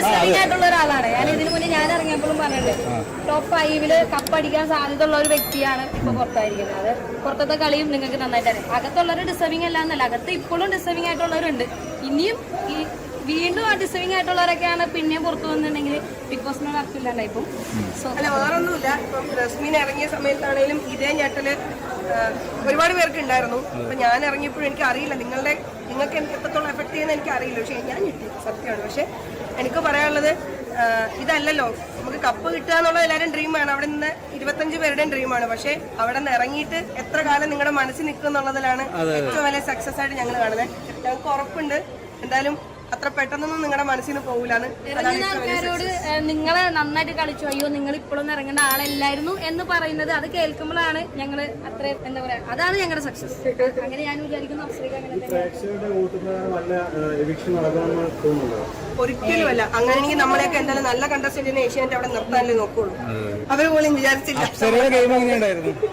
Disturbing ഒരാളാണ്. ഞാൻ ഇതിനു മുന്നേ ഞാൻ ഇറങ്ങിയപ്പോഴും പറഞ്ഞിട്ടുണ്ട്. ടോപ്പ് ഫൈവിൽ കപ്പടിക്കാൻ സാധ്യത ഉള്ള ഒരു വ്യക്തിയാണ് ഇപ്പൊ പുറത്തായിരിക്കുന്നത്. അത് പുറത്തത്തെ കളിയും നിങ്ങൾക്ക് നന്നായിട്ട് അറിയാം. അകത്തുള്ളവർ ഡിസ്റ്റർബിംഗ് അല്ല എന്നല്ല. അകത്ത് ഇപ്പോഴും ഡിസ്റ്റർബിംഗ് ആയിട്ടുള്ളവരുണ്ട്. ഇനിയും ഈ വീണ്ടും ആ ഡിസ്റ്റർബിംഗ് ആയിട്ടുള്ളവരൊക്കെയാണ് പിന്നെയും പുറത്തു വന്നിട്ടുണ്ടെങ്കിൽ ബിഗ് ബോസിനോട് അർത്ഥമില്ലാണ്ടായി ഇപ്പം അല്ല വേറൊന്നുമില്ല. ഇപ്പം റസ്മീൻ ഇറങ്ങിയ സമയത്താണെങ്കിലും ഇതേ ഞെട്ടൽ ഒരുപാട് പേർക്ക് ഉണ്ടായിരുന്നു. അപ്പൊ ഞാൻ ഇറങ്ങിയപ്പോഴും എനിക്ക് അറിയില്ല നിങ്ങളുടെ നിങ്ങൾക്ക് എനിക്ക് എത്രത്തോളം എഫക്ട് ചെയ്യുന്ന എനിക്ക് അറിയില്ല പക്ഷെ ഞാൻ ഞെട്ടി. സത്യമാണ്. പക്ഷെ എനിക്ക് പറയാനുള്ളത് ഇതല്ലല്ലോ. നമുക്ക് കപ്പ് കിട്ടുക എന്നുള്ളത് എല്ലാവരും ഡ്രീമാണ് അവിടെ നിന്ന് ഇരുപത്തഞ്ച് പേരുടെയും ഡ്രീമാണ് പക്ഷെ അവിടെ നിന്ന് ഇറങ്ങിയിട്ട് എത്ര കാലം നിങ്ങളുടെ മനസ്സിൽ നിൽക്കും എന്നുള്ളതിലാണ് ഏറ്റവും വലിയ സക്സസ് ആയിട്ട് ഞങ്ങൾ കാണുന്നത്. ഞങ്ങൾക്ക് ഉറപ്പുണ്ട്. എന്തായാലും അത്ര പെട്ടെന്നൊന്നും നിങ്ങളുടെ പോകില്ലാന്ന് ഇറങ്ങുന്ന ആൾക്കാരോട് നിങ്ങളെ നന്നായിട്ട് കളിച്ചു. അയ്യോ നിങ്ങൾ ഇപ്പോഴൊന്നും ഇറങ്ങേണ്ട ആളല്ലായിരുന്നു എന്ന് പറയുന്നത് അത് കേൾക്കുമ്പോഴാണ് ഞങ്ങൾ അത്ര എന്താ പറയാ അതാണ് ഞങ്ങളുടെ സക്സസ് അങ്ങനെ ഞാൻ വിചാരിക്കുന്നു അഫ്രീക അങ്ങനെ ഒരിക്കലുമല്ല അങ്ങനെയെങ്കിൽ നമ്മളെയൊക്കെ എന്തായാലും നല്ല കണ്ടസ്റ്റന്റിനെ ഏഷ്യാനെറ്റ് അവിടെ നിർത്താനല്ലേ നോക്കുള്ളൂ. അവർ പോലും വിചാരിച്ചില്ല.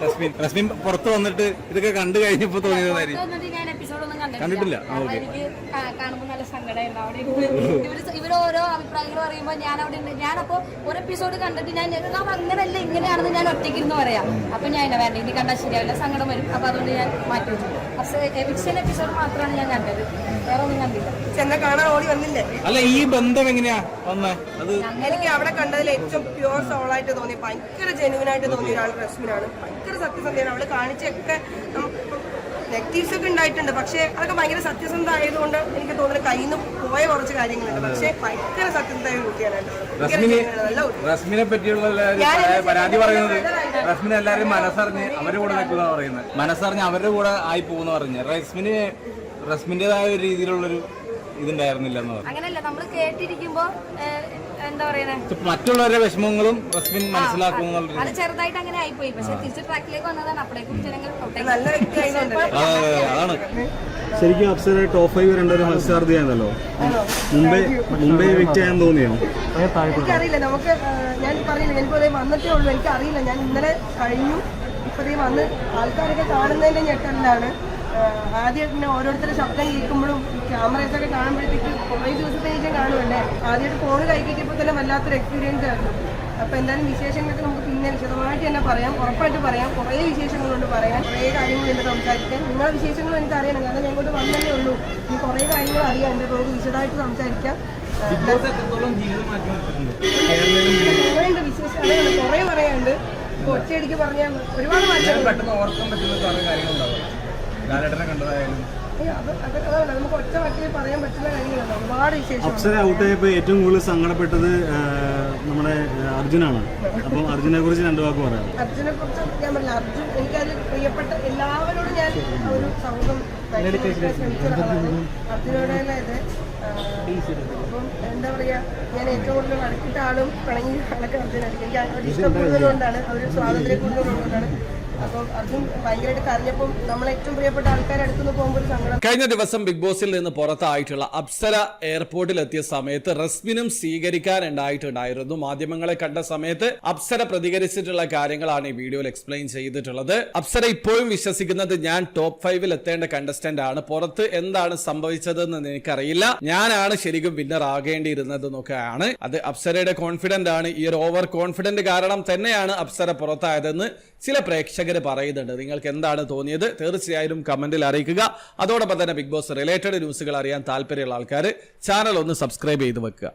റസ്മിൻ. റസ്മിൻ പുറത്ത് വന്നിട്ട് ഇതൊക്കെ കണ്ടു കഴിഞ്ഞപ്പോ തോന്നിയതായിരിക്കും. കണ്ടിട്ടില്ല? എനിക്ക് കാണുമ്പോൾ സങ്കടമായിരുന്നു. അവിടെ ഇവർ ഇവർ ഓരോ അഭിപ്രായങ്ങൾ പറയുമ്പോൾ ഞാൻ അവിടെ ഉണ്ട് ഞാനപ്പോ ഒരു എപ്പിസോഡ് കണ്ടിട്ട് ഞാൻ നാം അങ്ങനെയല്ല ഇങ്ങനെയാണെന്ന് ഞാൻ ഒറ്റയ്ക്ക് ഇരുന്ന് പറയാം. അപ്പൊ ഞാൻ ഇല്ല വേണ്ട ഇനി കണ്ടാൽ ശരിയാവില്ല സങ്കടം വരും. അപ്പൊ അതുകൊണ്ട് ഞാൻ മാറ്റി വെച്ചു. പക്ഷേ എവിക്ഷൻ എപ്പിസോഡ് മാത്രമാണ് ഞാൻ കണ്ടത്. വേറെ ഒന്നും കണ്ടില്ല. കാണാൻ ഓടി വന്നില്ലേ? അല്ല ഈ ബന്ധം എങ്ങനെയാ വന്നേ? അത് എനിക്ക് അവിടെ കണ്ടതിൽ ഏറ്റവും പ്യുവർ സോളായിട്ട് തോന്നി. ഭയങ്കര ജെനുവിനായിട്ട് തോന്നിയ ഒരാൾ റസ്മിനാണ്. ഭയങ്കര സത്യസന്ധയാണ്. അവൾ കാണിച്ചൊക്കെ നെഗറ്റീവ്സ് ഒക്കെ ഉണ്ടായിട്ടുണ്ട്. പക്ഷേ അതൊക്കെ ഭയങ്കര സത്യസന്ധ ആയതുകൊണ്ട് എനിക്ക് തോന്നുന്നു കയ്യിൽ നിന്ന് പോയ കുറച്ച് കാര്യങ്ങളുണ്ട്. പക്ഷേ ഭയങ്കര സത്യസന്ധമായ ഒരു റസ്മിന് എല്ലാവരും പറയുന്നത് റസ്മിന് എല്ലാവരും മനസ്സറിഞ്ഞ് അവരുടെ കൂടെ നിൽക്കുന്ന പറയുന്നത്. മനസ്സറിഞ്ഞ് അവരുടെ കൂടെ ആയി പോകുന്ന പറഞ്ഞ്. റസ്മിന് റസ്മിന്റേതായ ഒരു രീതിയിലുള്ളൊരു ഇതുണ്ടായിരുന്നില്ല എന്ന് പറഞ്ഞു. അങ്ങനെയല്ല നമ്മൾ കേട്ടിരിക്കുമ്പോ എന്താ പറയുന്നത് മറ്റുള്ളവരുടെ വിഷമങ്ങളും റസ്മിൻ മനസ്സിലാക്കുന്നു അത് ചെറുതായിട്ട് അങ്ങനെ ആയിപ്പോയി. പക്ഷെ തിരിച്ച് ട്രാക്കിലേക്ക് വന്നതാണ്. അപ്പോഴേക്കും ജനങ്ങൾ വ്യക്തി അതാണ്. ശരിക്കും അപ്സര ടോപ്പ് ഫൈവ് രണ്ടൊരു മത്സരാർത്ഥിയാണല്ലോ. മുംബൈ മുംബൈ വിക്റ്റ് ചെയ്യാൻ തോന്നിയോ? എനിക്കറിയില്ല. നമുക്ക് ഞാൻ പറയില്ല അതേ വന്നിട്ടേ ഉള്ളൂ. എനിക്കറിയില്ല. ഞാൻ ഇന്നലെ കഴിഞ്ഞു. ഇപ്പൊ ദേ വന്ന് ആൾക്കാരൊക്കെ കാണുന്നതിന്റെ ഞെട്ടലിലാണ്. ആദ്യമായിട്ട് പിന്നെ ഓരോരുത്തരുടെ ശബ്ദം കേൾക്കുമ്പോഴും ക്യാമറയൊക്കെ കാണുമ്പോഴത്തേക്ക് കുറേ ദിവസത്തെ ശേഷം കാണുമല്ലേ ആദ്യമായിട്ട് ഫോൺ കൈ കിട്ടിയപ്പോൾ തന്നെ വല്ലാത്തൊരു എക്സ്പീരിയൻസ് ആയിരുന്നു. അപ്പൊ എന്തായാലും വിശേഷങ്ങളൊക്കെ നമുക്ക് പിന്നെ വിശദമായിട്ട് തന്നെ പറയാം. ഉറപ്പായിട്ട് പറയാം. കുറേ വിശേഷങ്ങളുണ്ട് പറയാൻ. കുറേ കാര്യങ്ങളുണ്ട് സംസാരിക്കാൻ. നിങ്ങളുടെ വിശേഷങ്ങൾ എനിക്ക് അറിയണം കാരണം ഞാൻ ഇങ്ങോട്ട് വന്നതേ ഉള്ളൂ. ഈ കുറേ കാര്യങ്ങൾ അറിയാം. എന്റെ നമുക്ക് വിശദമായിട്ട് സംസാരിക്കാം. കുറേയുണ്ട് വിശേഷം. അറിയാം കുറേ പറയാനുണ്ട്. ഇപ്പൊ ഒറ്റയടിക്ക് പറഞ്ഞാൽ ഒരുപാട് മാറ്റം പെട്ടെന്ന് ഓർക്കാൻ പറ്റുന്ന കുറേ കാര്യങ്ങളുണ്ടാവും. ലാലേട്ടനെ കണ്ടതായാലും ഏയ് ഔട്ട് ആയപ്പോൾ അപ്സര ഏറ്റവും കൂടുതൽ സങ്കടപ്പെട്ടത് നമ്മുടെ അർജുനാണ്. അപ്പം അർജുനെ കുറിച്ച് രണ്ടു വാക്ക് പറയാം. അർജുനെ കുറിച്ച് ഞാൻ പറഞ്ഞില്ല. അർജുൻ എനിക്കതിൽ പ്രിയപ്പെട്ട എല്ലാവരോടും ഞാൻ ഒരു സൗഹൃദം മനസ്സിലാക്കാൻ ശ്രമിച്ച ഒരാളാണ് അർജുനോട് തന്നെ ഇത് ആ, അപ്പം എന്താ പറയാ ഞാൻ ഏറ്റവും കൂടുതൽ അടുക്കിട്ട ആളും പിണങ്ങി ആളൊക്കെ അർജുനായിരിക്കും. എനിക്ക് അവരുടെ ഇഷ്ടപ്പെടുന്നതുകൊണ്ടാണ് അവർ സ്വാതന്ത്ര്യം കൂടുതലുള്ളതുകൊണ്ടാണ് ഏറ്റവും പ്രിയപ്പെട്ട ആൾക്കാരെ കഴിഞ്ഞ ദിവസം ബിഗ് ബോസിൽ നിന്ന് പുറത്തായിട്ടുള്ള അപ്സര എയർപോർട്ടിൽ എത്തിയ സമയത്ത് റസ്മിനും സ്വീകരിക്കാനുണ്ടായിട്ടുണ്ടായിരുന്നു. മാധ്യമങ്ങളെ കണ്ട സമയത്ത് അപ്സര പ്രതികരിച്ചിട്ടുള്ള കാര്യങ്ങളാണ് ഈ വീഡിയോയിൽ എക്സ്പ്ലെയിൻ ചെയ്തിട്ടുള്ളത്. അപ്സര ഇപ്പോഴും വിശ്വസിക്കുന്നത് ഞാൻ ടോപ്പ് ഫൈവിൽ എത്തേണ്ട കണ്ടസ്റ്റന്റ് ആണ്. പുറത്ത് എന്താണ് സംഭവിച്ചതെന്ന് എനിക്കറിയില്ല. ഞാനാണ് ശരിക്കും വിന്നർ ആകേണ്ടിയിരുന്നത് എന്നൊക്കെയാണ് അത് അപ്സരയുടെ കോൺഫിഡന്റ് ആണ്. ഈ ഒരു ഓവർ കോൺഫിഡന്റ് കാരണം തന്നെയാണ് അപ്സര പുറത്തായതെന്ന് ചില പ്രേക്ഷകർ പറയുന്നുണ്ട്. നിങ്ങൾക്ക് എന്താണ് തോന്നിയത്? തീർച്ചയായും കമന്റിൽ അറിയിക്കുക. അതോടൊപ്പം തന്നെ ബിഗ് ബോസ് റിലേറ്റഡ് ന്യൂസുകൾ അറിയാൻ താല്പര്യമുള്ള ആൾക്കാർ ചാനൽ ഒന്ന് സബ്സ്ക്രൈബ് ചെയ്ത് വെക്കുക.